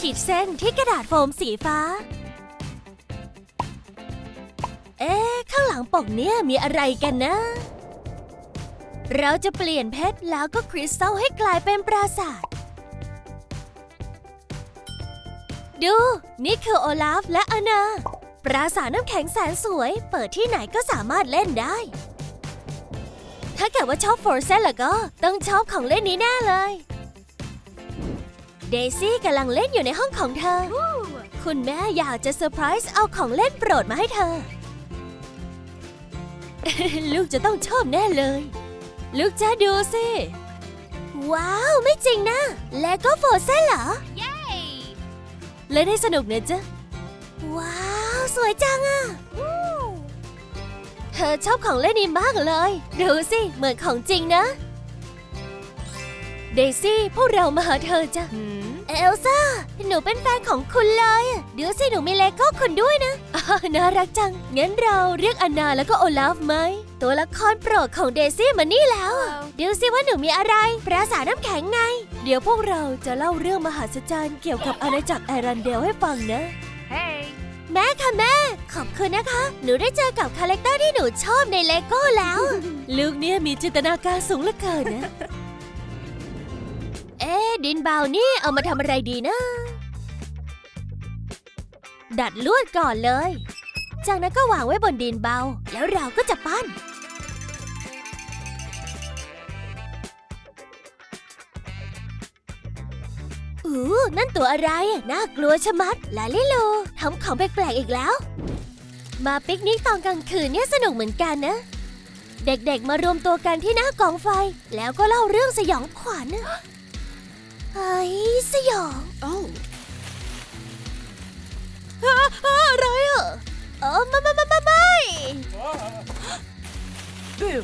ขีดเส้นที่กระดาษโฟมสีฟ้า เอ๊ะ ข้างหลังปกเนี่ยมีอะไรกันนะ เราจะเปลี่ยนเพชรแล้วก็คริสตัลให้กลายเป็นปราสาท ดู นี่คือโอลาฟและอานา ปราสาทน้ำแข็งแสนสวย เปิดที่ไหนก็สามารถเล่นได้ ถ้าเกิดว่าชอบฟอร์เซนแล้วก็ ต้องชอบของเล่นนี้แน่เลย เดซี่กำลังเล่นอยู่ในห้องของเธอ คุณแม่อยากจะเซอร์ไพรส์เอาของเล่นโปรดมาให้เธอ ลูกจะต้องชอบแน่เลย ลูกจะดูสิ ว้าว ไม่จริงนะ และก็โฟร์เซนเหรอเล่นให้สนุกนะจ๊ะ ว้าว สวยจังอะเธอชอบของเล่นนี้มากเลย ดูสิ เหมือนของจริงนะ เดซี่ พวกเรามาหาเธอจ้ะ เอลซ่า หนูเป็นแฟนของคุณเลยอะเดี๋ยวสิหนูมีเลโก้คุณด้วยนะอ่าน่ารักจัง งั้นเราเรียกอันนาแล้วก็โอลาฟไหม ตัวละครโปรดของเดซี่มานี่แล้วอะเดี๋ยวสิว่าหนูมีอะไร ปราสาทน้ำแข็งไง เดี๋ยวพวกเราจะเล่าเรื่องมหัศจรรย์เกี่ยวกับอาณาจักรแอรันเดลให้ฟังนะ Hey. แม่ค่ะแม่ ขอบคุณนะคะ หนูได้เจอกับคาแรคเตอร์ที่หนูชอบในเลโก้แล้ว ลูกเนี่ยมีจินตนาการสูงเหลือเกินนะเอ๊ะดินเบานี่เอามาทำอะไรดีนะ ดัดลวดก่อนเลย จากนั้นก็วางไว้บนดินเบา แล้วเราก็จะปั้น อู้ นั่นตัวอะไร น่ากลัวชะมัด ลาลิโลทำของแปลกๆอีกแล้ว มาปิกนิกตอนกลางคืนเนี่ยสนุกเหมือนกันนะเด็กๆ มารวมตัวกันที่หน้ากองไฟ แล้วก็เล่าเรื่องสยองขวัญ ฮ้ยสยอง Oh. อะอะไรอะเออไม่ไม่ไม่ไม่ไม่ Boo.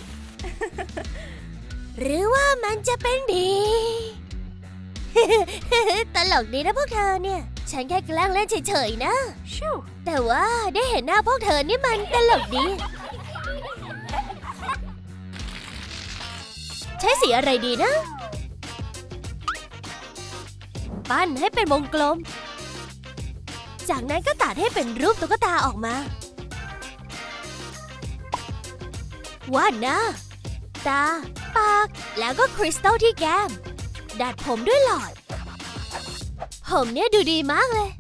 หรือว่ามันจะเป็นผีตลกดีนะพวกเธอเนี่ย ฉันแค่แกล้งเล่นเฉยๆนะ Shoo. แต่ว่าได้เห็นหน้าพวกเธอนี่มันตลกดี ใช้สีอะไรดีนะ ปั้นให้เป็นวงกลม จากนั้นก็ตัดให้เป็นรูปตุ๊กตาออกมาวาดหน้า ตา ปาก แล้วก็คริสตัลที่แก้ม ดัดผมด้วยหลอด ผมเนี่ยดูดีมากเลย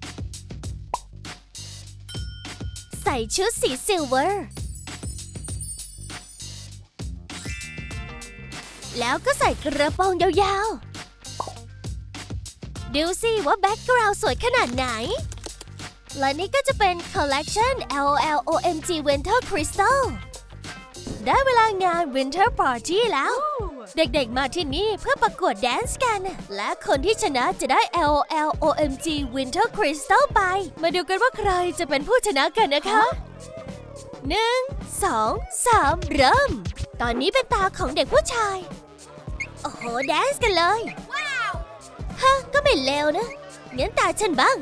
ใส่ชุดสีซิลเวอร์ แล้วก็ใส่กระโปรงยาวๆ ดูสิว่าแบ็กกราวด์สวยขนาดไหน และนี่ก็จะเป็น Collection LLOMG Winter Crystal ได้เวลางาน Winter Party แล้ว เด็กๆมาที่นี่เพื่อประกวดแดนซ์กัน และคนที่ชนะจะได้ LLOMG Winter Crystal ไป มาดูกันว่าใครจะเป็นผู้ชนะกันนะคะหนึ่งสองสามเริ่ม ตอนนี้เป็นตาของเด็กผู้ชาย โอ้โห แดนซ์กันเลยว้าว ฮะก็ไม่เลวนะ งั้นตาฉันบ้าง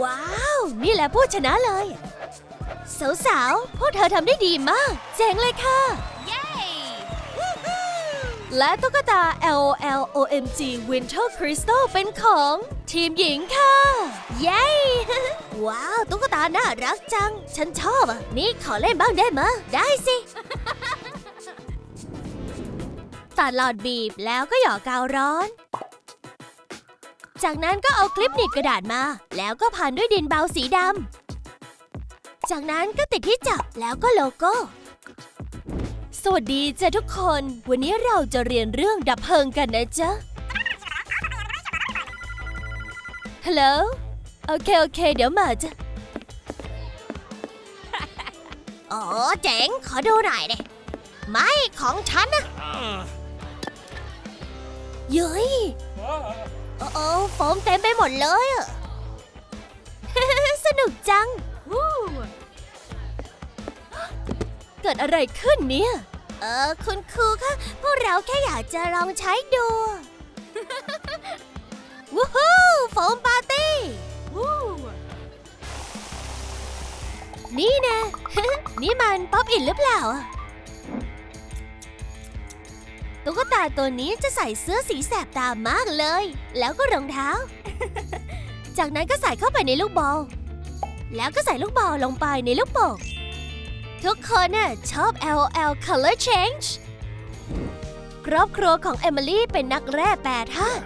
ว้าว นี่แหละผู้ชนะเลย สาวๆ พวกเธอทำได้ดีมาก เจ๋งเลยค่ะ Yay. และตุ๊กตา LLOMG Winter Crystal เป็นของทีมหญิงค่ะ เย้ ว้าว ตุ๊กตาน่ารักจัง ฉันชอบอะ นี่ขอเล่นบ้างได้มะ ได้สิ ตัดหลอดบีบแล้วก็หยอกกาวร้อน จากนั้นก็เอาคลิปหนีบกระดาษมา แล้วก็พันด้วยดินเบาสีดำ จากนั้นก็ติดที่จับแล้วก็โลโก้ สวัสดีจ้ะทุกคน วันนี้เราจะเรียนเรื่องดับเพลิงกันนะจ๊ะ ฮัลโหล โอเค โอเค เดี๋ยวมาจ้ะอ๋อเจ๋ง ขอดูหน่อยดิไม่ของฉันนะเย้ย โอ้โอ้โฟมเต็มไปหมดเลยอะ สนุกจัง Woo. เกิดอะไรขึ้นเนี่ย เออคุณครูคะพวกเราแค่อยากจะลองใช้ดู วู้ฮู้โฟมปาร์ตี้ Woo. นี่นะ นี่มันป๊อปอินหรือเปล่าอะ ตุ๊กตาตัวนี้จะใส่เสื้อสีแสบตามากเลย แล้วก็รองเท้า จากนั้นก็ใส่เข้าไปในลูกบอล แล้วก็ใส่ลูกบอลลงไปในลูกโป่งทุกคนน่ะชอบ LOL Color Change ครอบครัวของเอมิลี่เป็นนักแร่แปรธาตุ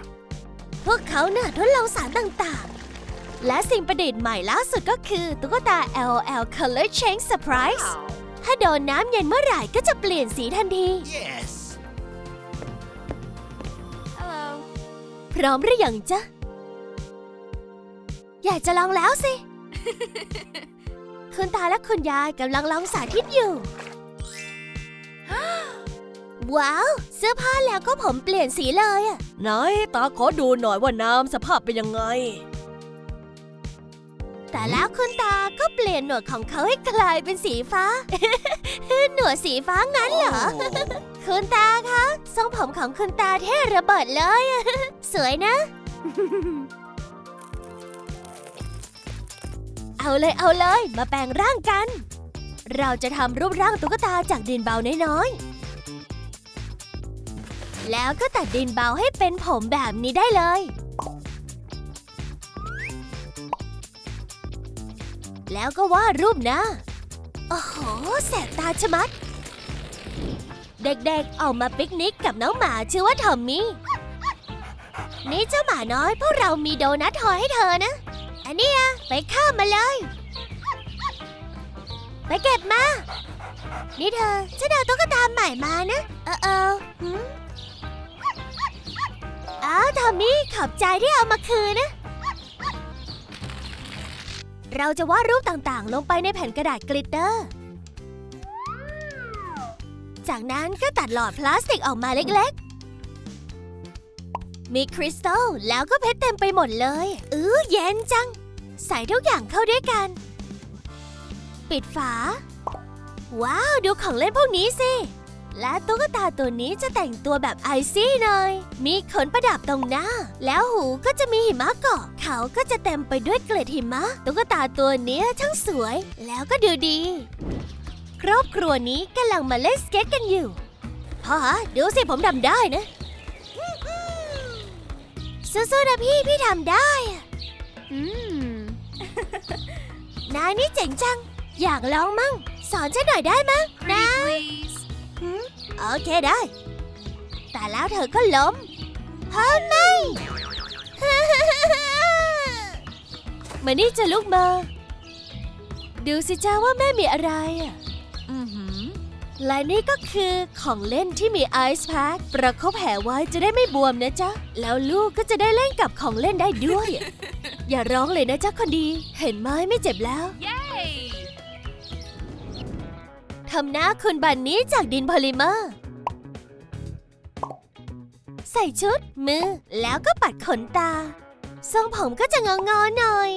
พวกเขาน่ะทดลองสารต่างๆ และสิ่งประดิษฐ์ใหม่ล่าสุดก็คือตุ๊กตา LOL Color Change Surprise ถ้าโดนน้ำเย็นเมื่อไหร่ก็จะเปลี่ยนสีทันที Yes. พร้อมหรือยังจ๊ะ อยากจะลองแล้วสิ คุณตาและคุณยายกำลังลองสาธิตอยู่ ว้าว เสื้อผ้าแล้วก็ผมเปลี่ยนสีเลยอะ ไหนตาขอดูหน่อยว่าน้ำสภาพเป็นยังไง แต่แล้วคุณตาก็เปลี่ยนหนวดของเขาให้กลายเป็นสีฟ้า หนวดสีฟ้างั้นเหรอ คุณตาคะทรงผมของคุณตาเท่ระเบิดเลย สวยนะ เอาเลยเอาเลยมาแปลงร่างกัน เราจะทำรูปร่างตุ๊กตาจากดินเบาน้อยๆแล้วก็ตัดดินเบาให้เป็นผมแบบนี้ได้เลย แล้วก็วาดรูปนะ โอ้โห แสบตาชะมัด เด็กๆ ออกมาปิกนิกกับน้องหมาชื่อว่าทอมมี่ นี่เจ้าหมาน้อยพวกเรามีโดนัททอยให้เธอนะ อันนี้ยไปข้ามมาเลย ไปเก็บมา นี่เธอฉันเอาตุ๊กตาใหม่มานะ เออเออหืมอ้าวทอมมี่ขอบใจที่เอามาคืนนะ เราจะวาดรูปต่างๆ ลงไปในแผ่นกระดาษกลิตเตอร์ จากนั้นก็ตัดหลอดพลาสติกออกมาเล็กๆ มีคริสตัลแล้วก็เพชรเต็มไปหมดเลย อือเย็นจัง ใส่ทุกอย่างเข้าด้วยกัน ปิดฝา ว้าว ดูของเล่นพวกนี้สิ และตุ๊กตาตัวนี้จะแต่งตัวแบบไอซี่หน่อย มีขนประดับตรงหน้า แล้วหูก็จะมีหิมะเกาะ เขาก็จะเต็มไปด้วยเกล็ดหิมะ ตุ๊กตาตัวนี้ยช่างสวย แล้วก็ดูดี ครอบครัวนี้กำลังมาเล่นสเก็ตกันอยู่พ่อฮะดูสิผมทำได้นะสู้ๆนะพี่พี่ทำได้อะ Hmm. นายนี่เจ๋งจัง อยากลองมั่ง สอนฉันหน่อยได้มั้ยนะ Please. โอเคได้ แต่แล้วเธอก็ล้มเฮ้ยไม่มานี่จะลุกมา ดูสิจ้าว่าแม่มีอะไรอะ Mm-hmm. และนี่ก็คือของเล่นที่มีไอซ์แพ็คประคบแผลไว้จะได้ไม่บวมนะจ๊ะ แล้วลูกก็จะได้เล่นกับของเล่นได้ด้วย อย่าร้องเลยนะจ๊ะคนดี เห็นไหมไม่เจ็บแล้ว Yay! ทำหน้าคุณบันนี้จากดินพอลิเมอร์ ใส่ชุดมือแล้วก็ปัดขนตา ทรงผมก็จะงองอๆหน่อย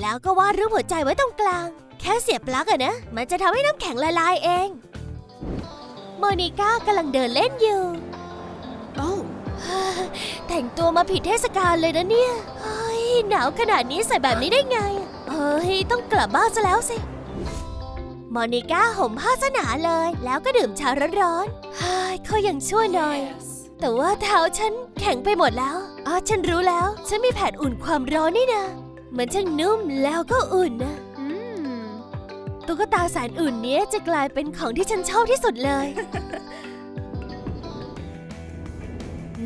แล้วก็วาดรูปหัวใจไว้ตรงกลาง แค่เสียบปลั๊กอะนะ มันจะทำให้น้ำแข็งละลายเอง โมนิก้ากำลังเดินเล่นอยู่ Oh. แต่งตัวมาผิดเทศกาลเลยนะเนี่ยเฮ้ยหนาวขนาดนี้ใส่แบบนี้ได้ไงเฮ้ย ต้องกลับบ้านซะแล้วสิ มอนิก้าห่มผ้าสนาเลย แล้วก็ดื่มชาร้อนๆเฮ้ยเขายังช่วยหน่อย Yes. แต่ว่าเท้าฉันแข็งไปหมดแล้ว อ๋อ ฉันรู้แล้ว ฉันมีแผ่นอุ่นความร้อนนี่นะ มันช่างนุ่มแล้วก็อุ่นนะ Mm. ตุ๊กตาแสนอุ่นเนี้ยจะกลายเป็นของที่ฉันชอบที่สุดเลย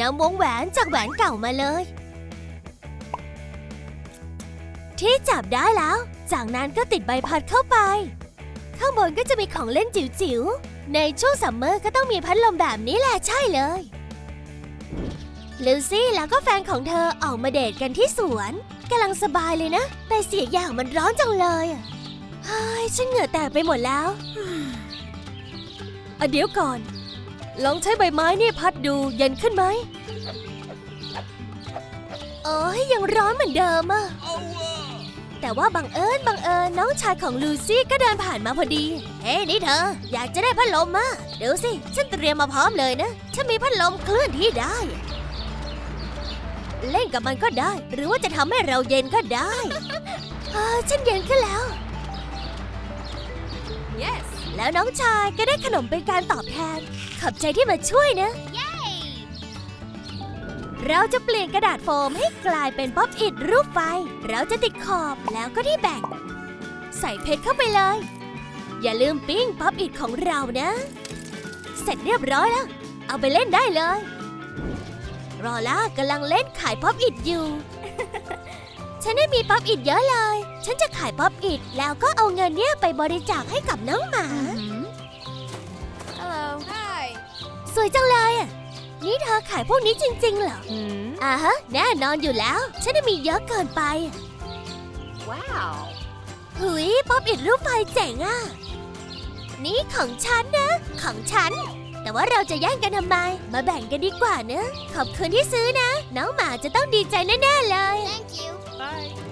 นำวงแหวนจากแหวนเก่ามาเลย ที่จับได้แล้ว จากนั้นก็ติดใบพัดเข้าไป ข้างบนก็จะมีของเล่นจิ๋วๆ ในช่วงซัมเมอร์ก็ต้องมีพัดลมแบบนี้แหละใช่เลย ลูซี่แล้วก็แฟนของเธอออกมาเดทกันที่สวนกำลังสบายเลยนะ แต่เสียอย่างมันร้อนจังเลยเฮ้ยฉันเหงื่อแตกไปหมดแล้วอะเดี๋ยวก่อน ลองใช้ใบไม้นี่พัดดูเย็นขึ้นไหมเอ้ยยังร้อนเหมือนเดิมอะ แต่ว่าบังเอิญบังเอิญน้องชายของลูซี่ก็เดินผ่านมาพอดี เฮ้นี่เธอ อยากจะได้พัดลมมาเดี๋ยวสิ ฉันเตรียมมาพร้อมเลยนะ ฉันมีพัดลมเคลื่อนที่ได้ เล่นกับมันก็ได้ หรือว่าจะทำให้เราเย็นก็ได้เออฉันเย็นขึ้นแล้ว Yes. แล้วน้องชายก็ได้ขนมเป็นการตอบแทน ขอบใจที่มาช่วยนะ Yay! เราจะเปลี่ยนกระดาษโฟมให้กลายเป็นป๊อปอิดรูปไฟ เราจะติดขอบแล้วก็ที่แบ่ง ใส่เพชรเข้าไปเลย อย่าลืมปิ้งป๊อปอิดของเรานะ เสร็จเรียบร้อยแล้ว เอาไปเล่นได้เลย รอล่ากำลังเล่นขายป๊อปอิดอยู่ ฉันได้มีป๊อปอิดเยอะเลย ฉันจะขายป๊อปอิดแล้วก็เอาเงินเนี่ยไปบริจาคให้กับน้องหมา Hello. Hi. สวยจังเลยอะ นี่เธอขายพวกนี้จริงๆเหรอ Hmm. อ่าฮะ แน่นอนอยู่แล้ว ฉันน่ะมีเยอะเกินไป Wow. หุยป๊อปอิดรูปไฟเจ๋งอะ นี่ของฉันนะ ของฉัน แต่ว่าเราจะแย่งกันทำไม มาแบ่งกันดีกว่าเนะขอบคุณที่ซื้อนะ น้องหมาจะต้องดีใจแน่ๆเลย Thank you. Bye.